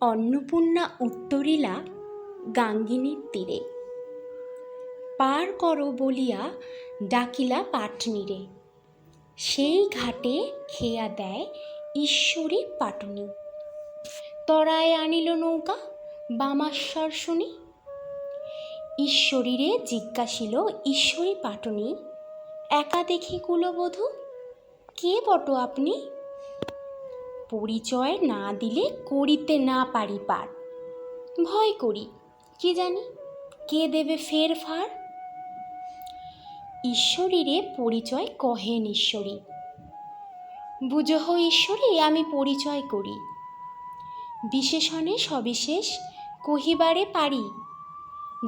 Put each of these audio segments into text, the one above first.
অন্নপূর্ণা উত্তরিলা গাঙ্গিনীর তীরে। পার করো বলিয়া ডাকিলা পাটনিরে। সেই ঘাটে খেয়া দেয় ঈশ্বরী পাটনি। তরায় আনিল নৌকা বামাশ্বর শুনি। ঈশ্বরীরে জিজ্ঞাসিল, ঈশ্বরী পাটনি, একা দেখি কুলবধূ, কে বটো আপনি? পরিচয় না দিলে করিতে না পারি পার। ভয় করি, কি জানি? কে দেবে ফের ফার? ঈশ্বরীরে পরিচয় কহেন ঈশ্বরী। বুঝহ ঈশ্বরী, আমি পরিচয় করি। বিশেষণে সবিশেষ কহিবারে পারি।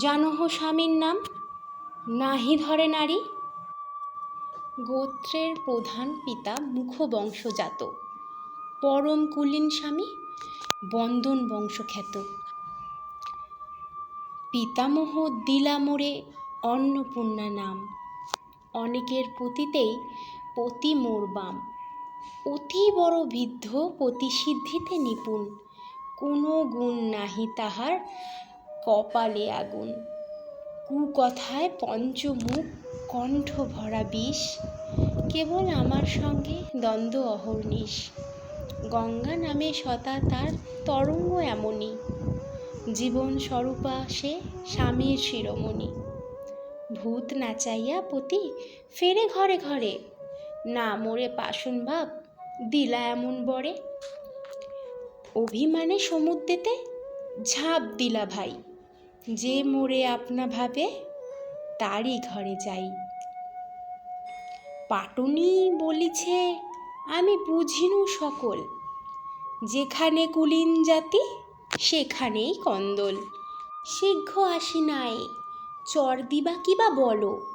জানহ স্বামীর নাম? নাহি ধরে নারী। গোত্রের প্রধান পিতা মুখবংশজাত। পরম কুলীন স্বামী বন্দন বংশখ্যাত। পিতামহ দিলা মোরে অন্নপূর্ণা নাম। অনেকের পতিতেই পতি মোর বাম। অতি বড় বৃদ্ধ পতিসিদ্ধিতে নিপুণ। কোনো গুণ নাহি তাহার কপালে আগুন। কুকথায় পঞ্চমুখ কণ্ঠ ভরা বিষ। কেবল আমার সঙ্গে দ্বন্দ্ব অহর্নিশ। গঙ্গা নামে সতা তার তরঙ্গ এমনই। জীবন স্বরূপা সে স্বামীর শিরোমণি। ভূত নাচাইয়া পতি ফেরে ঘরে ঘরে। না মোরে পাশন ভাব দিলা এমন বরে। অভিমানে সমুদ্রেতে ঝাঁপ দিলা ভাই। যে মোরে আপনা ভাবে, তারই ঘরে যাই। পাটনি বলিছে আমি বুঝিনু সকল। যেখানে কুলীন জাতি, সেখানেই কন্দল। শীঘ্র আসি নাই চর দিবা কিবা বলো?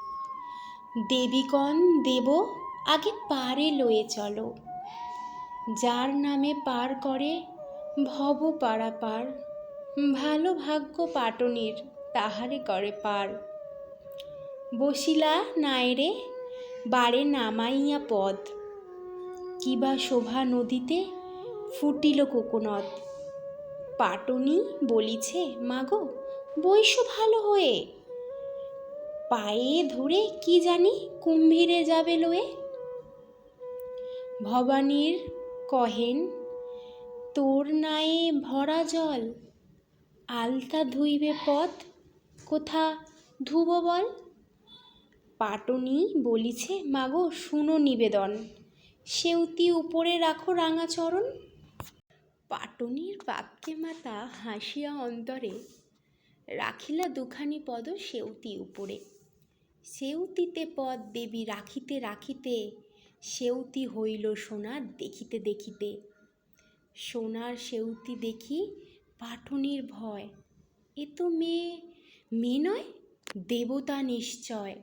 দেবীগণ দেব, আগে পারে লয়ে চলো। যার নামে পার করে, ভব পাড়া পার ভালো ভাগ্য পাটনির, তাহারে করে পার। বসিলা নাইরে বারে নামাইয়া পদ। কিবা শোভা নদীতে? ফুটিল কোকোনদ পাটনি বলিছে, মাগো বৈশ ভালো হয়ে। পায়ে ধরে কি জানি কুম্ভীরে যাবে লয়ে? ভবানীর কহেন, তোর নায়ে ভরা জল, আলতা ধুইবে পথ, কোথা ধুব বল? পাটনি বলিছে, মাগো, শুনো নিবেদন। সেউতি উপরে রাখো রাঙা চরণ। পাটনির বাক্যে মাতা হাসিয়া অন্তরে, রাখিলা দুখানি পদ সেউতি উপরে। সেউতিতে পদ দেবী রাখিতে রাখিতে, সেউতি হইল সোনার দেখিতে দেখিতে। সোনার সেউতি দেখি পাঠনির ভয়। এ তো মেয়ে মেয়ে নয়, দেবতা নিশ্চয়।